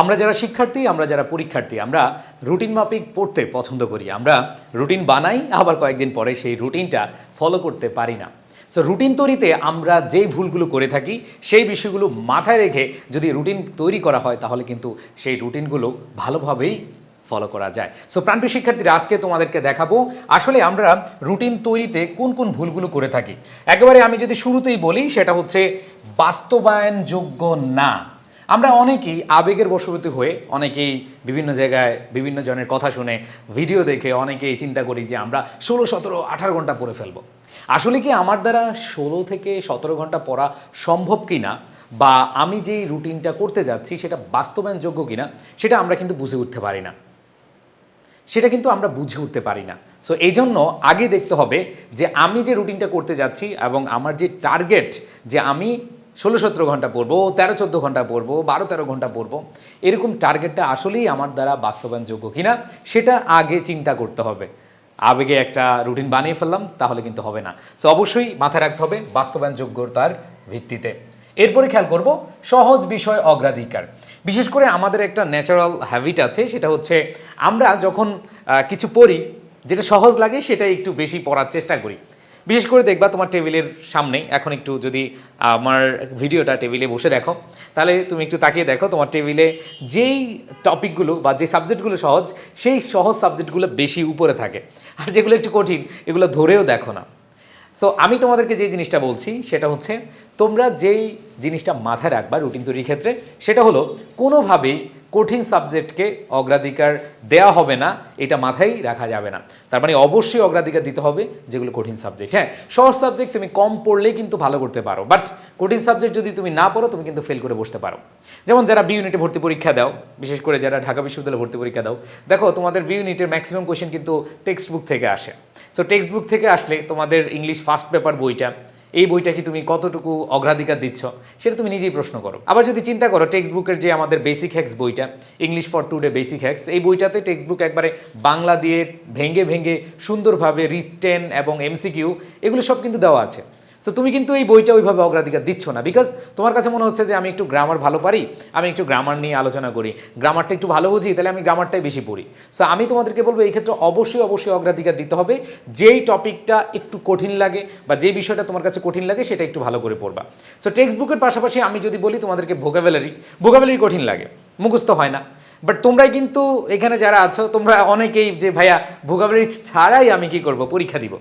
আমরা যারা শিক্ষার্থী, আমরা যারা পরীক্ষার্থী, আমরা রুটিন মাফিক পড়তে পছন্দ করি। আমরা রুটিন বানাই, আবার কয়েকদিন পরে সেই রুটিনটা ফলো করতে পারি না। সো রুটিন তৈরিতে আমরা যেই ভুলগুলো করে থাকি, সেই বিষয়গুলো মাথায় রেখে যদি রুটিন তৈরি করা হয়, তাহলে কিন্তু সেই রুটিনগুলো ভালোভাবেই ফলো করা যায়। সো প্রান্তীয় শিক্ষার্থীরা, আজকে তোমাদেরকে দেখাবো, আসলে আমরা রুটিন তৈরিতে কোন কোন ভুলগুলো করে থাকি। একেবারে আমি যদি শুরুতেই বলি, সেটা হচ্ছে বাস্তবায়নযোগ্য না। আমরা অনেকেই আবেগের বশবর্তী হয়ে অনেকেই বিভিন্ন জায়গায় বিভিন্ন জনের কথা শুনে ভিডিও দেখে অনেকেই চিন্তা করি যে আমরা ষোলো, সতেরো, আঠারো ঘণ্টা পড়ে ফেলব। আসলে কি আমার দ্বারা ষোলো থেকে সতেরো ঘণ্টা পড়া সম্ভব কি না বা আমি যেই রুটিনটা করতে যাচ্ছি সেটা বাস্তবায়নযোগ্য কিনা, সেটা আমরা কিন্তু বুঝে উঠতে পারি না। সেটা কিন্তু আমরা বুঝে উঠতে পারি না। সো এই জন্য আগে দেখতে হবে যে আমি যে রুটিনটা করতে যাচ্ছি এবং আমার যে টার্গেট যে আমি ষোলো সতেরো ঘণ্টা পড়ব তেরো চোদ্দ ঘণ্টা পড়ব বারো তেরো ঘণ্টা পড়ব, এরকম টার্গেটটা আসলেই আমার দ্বারা বাস্তবায়নযোগ্য কিনা সেটা আগে চিন্তা করতে হবে। আবেগে একটা রুটিন বানিয়ে ফেললাম, তাহলে কিন্তু হবে না। সো অবশ্যই মাথায় রাখতে হবে বাস্তবায়নযোগ্যতার ভিত্তিতে। এরপরে খেয়াল করব সহজ বিষয় অগ্রাধিকার। বিশেষ করে আমাদের একটা ন্যাচারাল হ্যাবিট আছে, সেটা হচ্ছে আমরা যখন কিছু পড়ি, যেটা সহজ লাগে সেটাই একটু বেশি পড়ার চেষ্টা করি। বিশেষ করে দেখবা তোমার টেবিলের সামনে, এখন একটু যদি আমার ভিডিওটা টেবিলে বসে দেখো, তাহলে তুমি একটু তাকিয়ে দেখো তোমার টেবিলে যেই টপিকগুলো বা যে সাবজেক্টগুলো সহজ, সেই সহজ সাবজেক্টগুলো বেশি উপরে থাকে। আর যেগুলো একটু কঠিন, এগুলো ধরেও দেখো না। সো আমি তোমাদেরকে যে জিনিসটা বলছি, সেটা হচ্ছে তোমরা যেই জিনিসটা মাথায় রাখবা রুটিন তৈরির ক্ষেত্রে, সেটা হলো কোনোভাবেই কঠিন সাবজেক্টকে অগ্রাধিকার দেওয়া হবে না, এটা মাথায় রাখা যাবে না। তার মানে অবশ্যই অগ্রাধিকার দিতে হবে যেগুলো কঠিন সাবজেক্ট হ্যাঁ সহজ সাবজেক্ট তুমি কম পড়লেই কিন্তু ভালো করতে পারো বাট কঠিন সাবজেক্ট যদি তুমি না পড়ো, তুমি কিন্তু ফেল করে বসতে পারো। যেমন যারা বি ইউনিটে ভর্তি পরীক্ষা দাও, বিশেষ করে যারা ঢাকা বিশ্ববিদ্যালয়ে ভর্তি পরীক্ষা দাও, দেখো তোমাদের বি ইউনিটের ম্যাক্সিমাম কোয়েশ্চেন কিন্তু টেক্সট বুক থেকে আসে। সো টেক্সট বুক থেকে আসলে তোমাদের ইংলিশ ফার্স্ট পেপার বইটা এই বইটা কি তুমি কতটুকু অগ্রাধিকার দিচ্ছ? সেটা তুমি নিজেই প্রশ্ন করো। আবার যদি চিন্তা করো টেক্সট বুকের যে আমাদের বেসিক হ্যাক্স বইটা English for today basic hacks এই বইটাতে টেক্সট বুক একবারে বাংলা দিয়ে ভেঙে ভেঙে সুন্দরভাবে রিটেন এবং এমসিকিউ এগুলো সব কিন্তু দেওয়া আছে। সো তুমি কিন্তু এই বইটা ওইভাবে অগ্রাধিকার দিচ্ছ না। বিকজ তোমার কাছে মনে হচ্ছে যে আমি একটু গ্রামার ভালো পারি, আমি একটু গ্রামার নিয়ে আলোচনা করি। গ্রামারটা একটু ভালো বুঝি, তাহলে আমি গ্রামারটাই বেশি পড়ি। সো আমি তোমাদেরকে বলব, এই ক্ষেত্রে অবশ্যই অবশ্যই অগ্রাধিকার দিতে হবে। যেই টপিকটা একটু কঠিন লাগে বা যে বিষয়টা তোমার কাছে কঠিন লাগে, সেটা একটু ভালো করে পড়বা। সো টেক্সট বুকের পাশাপাশি আমি যদি বলি, তোমাদেরকে ভোকাবুলারি ভোকাবুলারি কঠিন লাগে, মুখস্থ হয় না। বাট তোমরাই কিন্তু এখানে যারা আছো, তোমরা অনেকেই যে, ভাইয়া ভোকাবুলারি ছাড়াই আমি কি করব? পরীক্ষা দিব।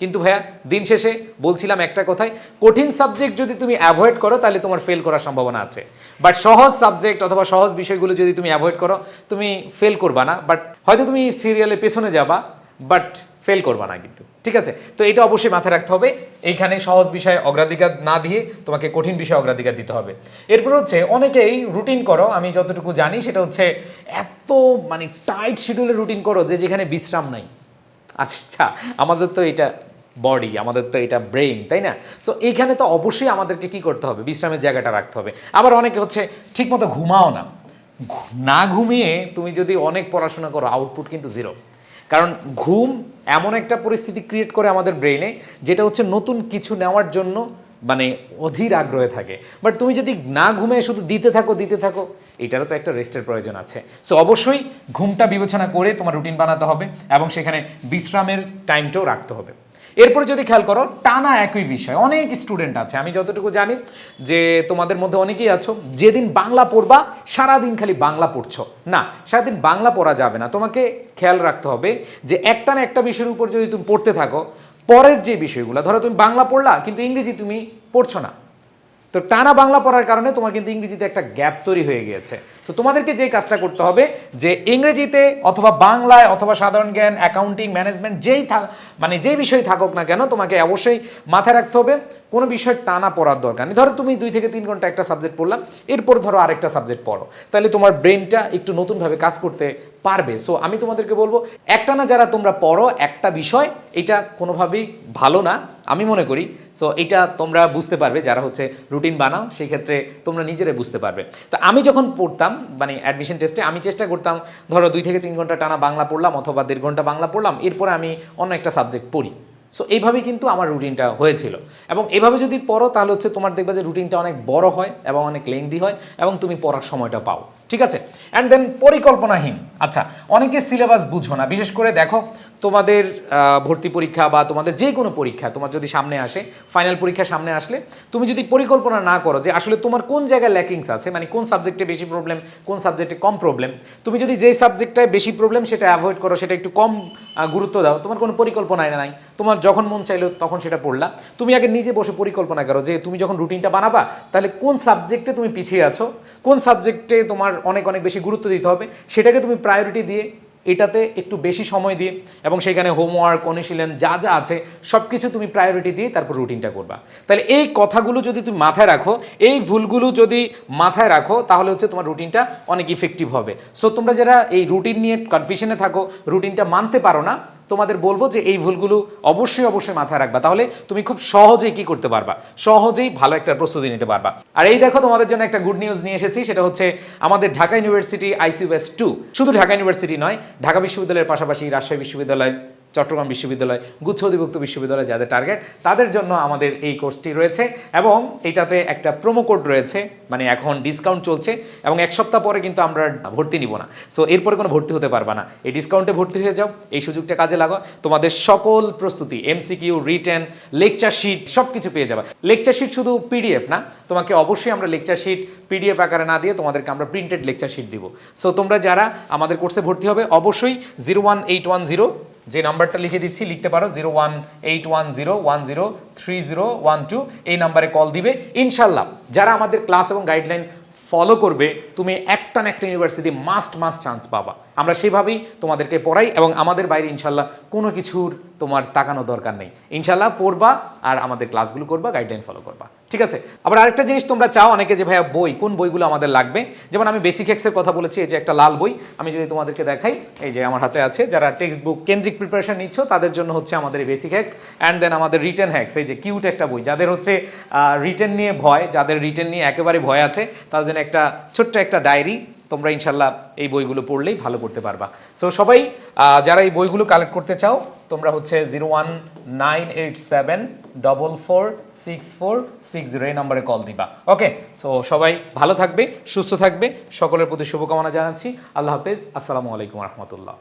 কিন্তু ভাইয়া, দিন শেষে বলছিলাম একটা কথাই, কঠিন সাবজেক্ট যদি তুমি অ্যাভয়েড করো, তাহলে তোমার ফেল করার সম্ভাবনা আছে। বাট সহজ সাবজেক্ট অথবা সহজ বিষয়গুলো যদি তুমি অ্যাভয়েড করো, তুমি ফেল করবা না। বাট হয়তো তুমি সিরিয়ালে পেছনে যাবা বাট ফেল করবা না কিন্তু। ঠিক আছে? তো এটা অবশ্যই মাথায় রাখতে হবে। এইখানে সহজ বিষয়ে অগ্রাধিকার না দিয়ে তোমাকে কঠিন বিষয়ে অগ্রাধিকার দিতে হবে। এরপর হচ্ছে, অনেকেই রুটিন করো, আমি যতটুকু জানি, সেটা হচ্ছে এত মানে টাইট শিডিউলে রুটিন করো যে, যেখানে বিশ্রাম নাই। আচ্ছা আমাদের তো এটা বডি আমাদের তো এটা ব্রেইন তাই না? সো এইখানে তো অবশ্যই আমাদেরকে কি করতে হবে? বিশ্রামের জায়গাটা রাখতে হবে। আবার অনেকে হচ্ছে ঠিকমতো ঘুমাও না। না ঘুমিয়ে তুমি যদি অনেক পড়াশোনা করো আউটপুট কিন্তু জিরো কারণ ঘুম এমন একটা পরিস্থিতি ক্রিয়েট করে আমাদের ব্রেইনে যেটা হচ্ছে নতুন কিছু নেওয়ার জন্য মানে অধীর আগ্রহে থাকে। বাট তুমি যদি না ঘুমিয়ে শুধু দিতে থাকো দিতে থাকো এটারও তো একটা রেস্টের প্রয়োজন আছে। সো অবশ্যই ঘুমটা বিবেচনা করে তোমার রুটিন বানাতে হবে এবং সেখানে বিশ্রামের টাইমটাও রাখতে হবে। এরপরে যদি খেয়াল করো, টানা একই বিষয়। অনেক স্টুডেন্ট আছে, আমি যতটুকু জানি, যে তোমাদের মধ্যে অনেকেই আছো, যেদিন বাংলা পড়বা, সারাদিন খালি বাংলা পড়ছো। না, সারাদিন বাংলা পড়া যাবে না। তোমাকে খেয়াল রাখতে হবে যে একটা না একটা বিষয়ের উপর যদি তুমি পড়তে থাকো, পরের যে বিষয়গুলো, ধরো তুমি বাংলা পড়লা, কিন্তু ইংরেজি তুমি পড়ছো না। তো টানা বাংলা পড়ার কারণে তোমার কিন্তু ইংরেজিতে একটা গ্যাপ তৈরি হয়ে গিয়েছে। তো তোমাদেরকে যে কাজটা করতে হবে, যে ইংরেজিতে অথবা বাংলায় অথবা সাধারণ জ্ঞান অ্যাকাউন্টিং ম্যানেজমেন্ট যেই থাক মানে যেই বিষয় থাকুক না কেন, তোমাকে অবশ্যই মাথায় রাখতে হবে। কোনো বিষয় টানা পড়ার দরকার নেই। ধরো তুমি দুই থেকে তিন ঘণ্টা একটা সাবজেক্ট পড়লাম, এরপর ধরো আরেকটা সাবজেক্ট পড়ো। তাহলে তোমার ব্রেনটা একটু নতুনভাবে কাজ করতে পারবে। সো আমি তোমাদেরকে বলব একটা না যারা তোমরা পড়ো একটা বিষয়, এটা কোনোভাবেই ভালো না, আমি মনে করি। সো এটা তোমরা বুঝতে পারবে, যারা হচ্ছে রুটিন বানাও, সেই ক্ষেত্রে তোমরা নিজেরাই বুঝতে পারবে। তো আমি যখন পড়তাম মানে অ্যাডমিশন টেস্টে আমি চেষ্টা করতাম, ধরো দুই থেকে তিন ঘণ্টা টানা বাংলা পড়লাম অথবা দেড় ঘণ্টা বাংলা পড়লাম, এরপরে আমি অন্য একটা সাবজেক্ট পড়ি। সো এইভাবে কিন্তু আমার রুটিনটা হয়েছিল। এবং এভাবে যদি পড়ো, তাহলে হচ্ছে তোমার দেখবে যে রুটিনটা অনেক বড় হয় এবং অনেক লেন্দি হয় এবং তুমি পড়ার সময়টা পাও। ঠিক আছে? অ্যান্ড দেন পরিকল্পনাহীন। আচ্ছা অনেকে সিলেবাস বুঝো না। বিশেষ করে দেখো তোমাদের ভর্তি পরীক্ষা বা তোমাদের যে কোনো পরীক্ষা তোমার যদি সামনে আসে ফাইনাল পরীক্ষা সামনে আসলে, তুমি যদি পরিকল্পনা না করো যে আসলে তোমার কোন জায়গায় ল্যাকিংস আছে মানে কোন সাবজেক্টে বেশি প্রবলেম কোন সাবজেক্টে কম প্রবলেম তুমি যদি যেই সাবজেক্টটায় বেশি প্রবলেম সেটা অ্যাভয়েড করো, সেটা একটু কম গুরুত্ব দাও, তোমার কোনো পরিকল্পনাই নাই। তোমার যখন মন চাইলো তখন সেটা পড়লা। তুমি আগে নিজে বসে পরিকল্পনা করো যে তুমি যখন রুটিনটা বানাবা, তাহলে কোন সাবজেক্টে তুমি পিছিয়ে আছো, কোন সাবজেক্টে তোমার অনেক অনেক বেশি গুরুত্ব দিতে হবে, সেটাকে তুমি প্রায়োরিটি দিয়ে এটাতে একটু বেশি সময় দিয়ে এবং সেখানে হোমওয়ার্ক অনুশীলন যা যা আছে সব কিছু তুমি প্রায়োরিটি দিয়ে তারপর রুটিনটা করবা। তাহলে এই কথাগুলো যদি তুমি মাথায় রাখো, এই ভুলগুলো যদি মাথায় রাখো, তাহলে হচ্ছে তোমার রুটিনটা অনেক ইফেক্টিভ হবে। সো তোমরা যারা এই রুটিন নিয়ে কনফিউশনে থাকো রুটিনটা মানতে পারো না তোমাদের বলব যে এই ভুলগুলো অবশ্যই অবশ্যই মাথায় রাখবা। তাহলে তুমি খুব সহজেই কি করতে পারবা? সহজেই ভালো একটা প্রস্তুতি নিতে পারবা। আর এই দেখো, তোমাদের জন্য একটা গুড নিউজ নিয়ে এসেছি, সেটা হচ্ছে আমাদের ঢাকা ইউনিভার্সিটি আইসিউএস টু শুধু ঢাকা ইউনিভার্সিটি নয়, ঢাকা বিশ্ববিদ্যালয়ের পাশাপাশি রাজশাহী বিশ্ববিদ্যালয় চট্টগ্রাম বিশ্ববিদ্যালয় গুচ্ছ অধিভুক্ত বিশ্ববিদ্যালয় যাদের টার্গেট তাদের জন্য আমাদের এই কোর্সটি রয়েছে এবং এটাতে একটা প্রোমো কোড রয়েছে মানে এখন ডিসকাউন্ট চলছে এবং এক সপ্তাহ পরে কিন্তু আমরা ভর্তি নিব না। সো এরপরে কোনো ভর্তি হতে পারবা না। এই ডিসকাউন্টে ভর্তি হয়ে যাও, এই সুযোগটা কাজে লাগাও। তোমাদের সকল প্রস্তুতি এমসিকিউ রিটেন লেকচার শিট সব কিছু পেয়ে যাবে। লেকচার শিট শুধু পিডিএফ না, তোমাকে অবশ্যই আমরা লেকচার শিট পিডিএফ আকারে না দিয়ে তোমাদেরকে আমরা প্রিন্টেড লেকচার শিট দিব। সো তোমরা যারা আমাদের কোর্সে ভর্তি হবে, অবশ্যই zero one eight one zero যে নাম্বারটা লিখে দিচ্ছি, লিখতে পারো zero one eight one zero one zero three zero one two এই নাম্বারে কল দিবে। ইনশাল্লাহ যারা আমাদের ক্লাস এবং গাইডলাইন ফলো করবে, তুমি একটা না একটা ইউনিভার্সিটি মাস্ট মাস্ট চান্স পাবা। আমরা সেভাবেই তোমাদেরকে পড়াই এবং আমাদের বাইরে ইনশাল্লাহ কোনো কিছুর তোমার তাকানো দরকার নেই। ইনশাল্লাহ পড়বা আর আমাদের ক্লাসগুলো করবা গাইডলাইন ফলো করবা। ঠিক আছে? আবার আরেকটা জিনিস তোমরা চাও অনেকে যে, ভাইয়া, বই, কোন বইগুলো আমাদের লাগবে? যেমন আমি বেসিক এক্সের কথা বলেছি, এই যে একটা লাল বই। আমি যদি তোমাদেরকে দেখাই, এই যে আমার হাতে আছে, যারা টেক্সট বুক কেন্দ্রিক প্রিপারেশন নিচ্ছ, তাদের জন্য হচ্ছে আমাদের বেসিক হ্যাক্স অ্যান্ড দেন আমাদের রিটেন হ্যাক্স এই যে কিউট একটা বই। যাদের হচ্ছে রিটেন নিয়ে ভয়, যাদের রিটেন নিয়ে একেবারে ভয় আছে, তাদের জন্য একটা ছোট্ট একটা ডায়েরি তোমরা ইনশাল্লাহ এই বইগুলো পড়লেই ভালো করতে পারবা। সো সবাই যারা এই বইগুলো কালেক্ট করতে চাও, তোমরা হচ্ছে zero one nine eight seven double four six four six zero এই নম্বরে কল দিবা। ওকে সো সবাই ভালো থাকবে, সুস্থ থাকবে, সকলের প্রতি শুভকামনা জানাচ্ছি। আল্লাহ হাফেজ, আসসালামু আলাইকুম রহমতুল্লাহ।